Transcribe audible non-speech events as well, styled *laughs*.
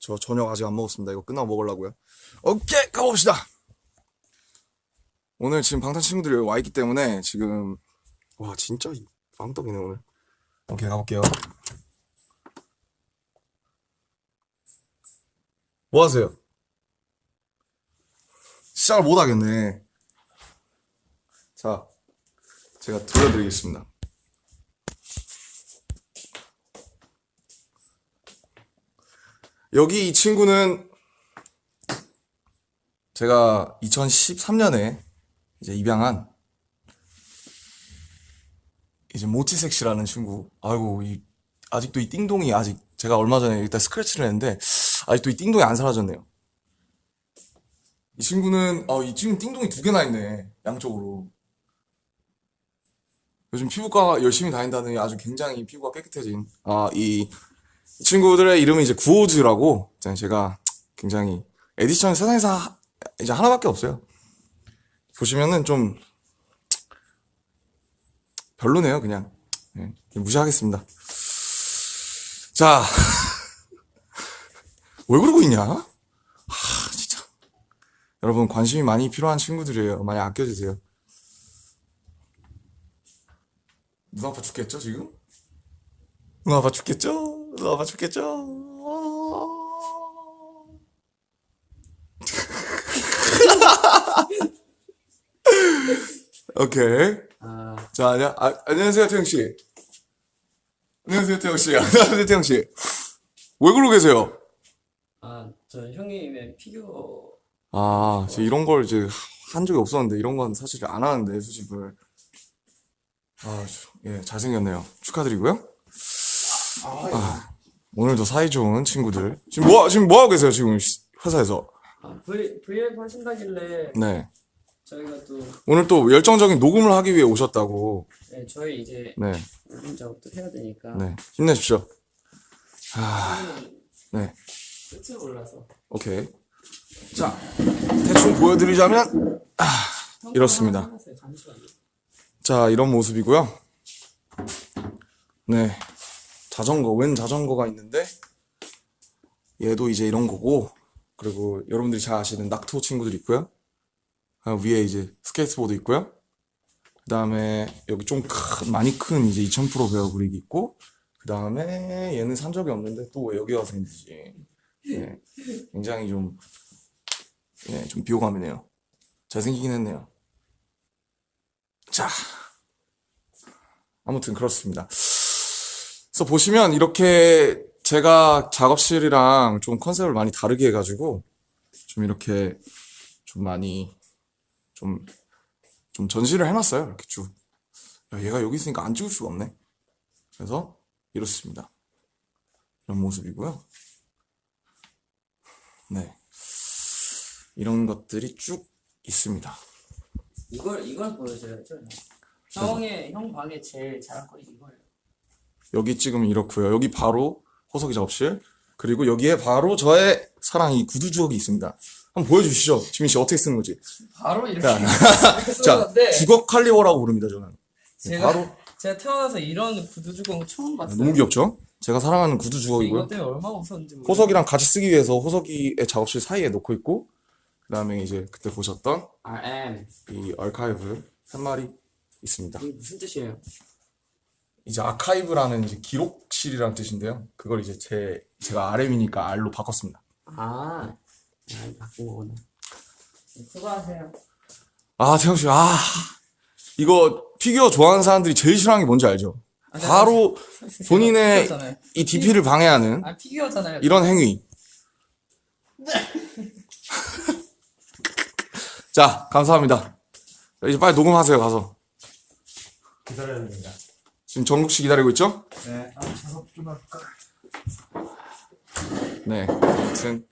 저 저녁 아직 안 먹었습니다. 이거 끝나고 먹으려고요. 오케이, 가봅시다. 오늘 지금 방탄 친구들이 와 있기 때문에 지금 와 진짜 이 빵떡이네 오늘. 오케이 가볼게요. 뭐 하세요? 시작을 못 하겠네. 자, 제가 들려드리겠습니다. 여기 이 친구는 제가 2013년에 이제 입양한 이제 모티색 씨라는 친구. 아이고, 이, 아직도 이 띵동이 아직 제가 얼마 전에 일단 스크래치를 했는데 아직도 이 띵동이 안 사라졌네요. 이 친구는, 어, 이 친구 띵동이 두 개나 있네. 양쪽으로. 요즘 피부과 열심히 다닌다더니 아주 굉장히 피부가 깨끗해진, 아, 이, 이 친구들의 이름은 이제 구호즈라고, 제가 굉장히, 에디션 세상에서 하- 이제 하나밖에 없어요. 보시면은 좀, 별로네요, 그냥. 예, 무시하겠습니다. 자, *laughs* 왜 그러고 있냐? 하, 진짜. 여러분, 관심이 많이 필요한 친구들이에요. 많이 아껴주세요. 눈 아파 죽겠죠, 지금? 눈 아파 죽겠죠? 눈 아파 죽겠죠? *laughs* 오케이. 아, 자, 안녕, 아, 안녕하세요, 태영 씨. 안녕하세요, 태영 씨. *laughs* 안녕하세요, 태영 씨. 왜 그러고 계세요? 아, 저 형님의 피규어 아, 저 이런 걸 이제 한 적이 없었는데, 이런 건 사실 안 하는데, 수집을. 아, 저- 예, 잘생겼네요. 축하드리고요. 아, 오늘도 사이 좋은 친구들. 지금 뭐, 지금 뭐 하고 계세요, 지금 시- 회사에서? 아, V, VF 하신다길래 네. 저희가 또 오늘 또 열정적인 녹음을 하기 위해 오셨다고. 네, 저희 이제 네, 올린 작업도 해야 되니까 네. 힘내십시오. 아, 네. 끝을 몰라서 오케이. 자, 대충 보여드리자면, 형 이렇습니다. 잠시만요. 자, 이런 모습이고요. 네. 자전거, 웬 자전거가 있는데, 얘도 이제 이런 거고, 그리고 여러분들이 잘 아시는 낙토 친구들 있고요. 아, 위에 이제 스케이트보드 있고요. 그 다음에 여기 좀 큰, 많이 큰 이제 2000% 베어 그릭이 있고, 그 다음에 얘는 산 적이 없는데 또왜 여기 와서 있는지. 예, 굉장히 좀, 예, 좀 비호감이네요. 잘생기긴 했네요. 자, 아무튼 그렇습니다. 그래서 보시면 이렇게 제가 작업실이랑 좀 컨셉을 많이 다르게 해가지고 좀 이렇게 좀 많이 좀, 좀 전시를 해놨어요. 이렇게 쭉. 야, 얘가 여기 있으니까 안 찍을 수가 없네. 그래서 이렇습니다. 이런 모습이고요. 네. 이런 것들이 쭉 있습니다. 이걸 이걸 보여줘야죠. 형의 형 방에 제일 자랑거리. 여기 찍으면 이렇고요. 여기 바로 호석이 작업실. 그리고 여기에 바로 저의 사랑 이 구두 주걱이 있습니다. 한번 보여주시죠. 지민 씨 어떻게 쓰는 거지? 바로 이렇게 자, 이렇게 *laughs* 자, 쓰는데 주걱 칼리버라고 부릅니다, 저는. 제가 바로 제가 태어나서 이런 구두 주걱 처음 봤어요. 너무 귀엽죠? 제가 사랑하는 구두 주걱이고요. 이것 때문에 얼마나 웃었는지 모르겠어요. 호석이랑 같이 쓰기 위해서 호석이의 작업실 사이에 놓고 있고, 그 다음에 이제 그때 보셨던 RM 이 아카이브 한 마리 있습니다. 이게 무슨 뜻이에요? 이제 아카이브라는 이제 기록실이라는 뜻인데요. 그걸 이제 제, 제가 RM이니까 R로 바꿨습니다. 아, 아 바꾼 거구나. 네, 수고하세요. 아, 태영 씨, 아, 이거 피규어 좋아하는 사람들이 제일 싫어하는 게 뭔지 알죠? 바로 본인의 피규어잖아요. 이 DP를 방해하는 아 피규어잖아요. 이런 행위. *laughs* 자, 감사합니다. 이제 빨리 녹음하세요, 가서. 기다려야 됩니다. 지금 정국 씨 기다리고 있죠? 네. 아, 작업 좀 할까? 네, 아무튼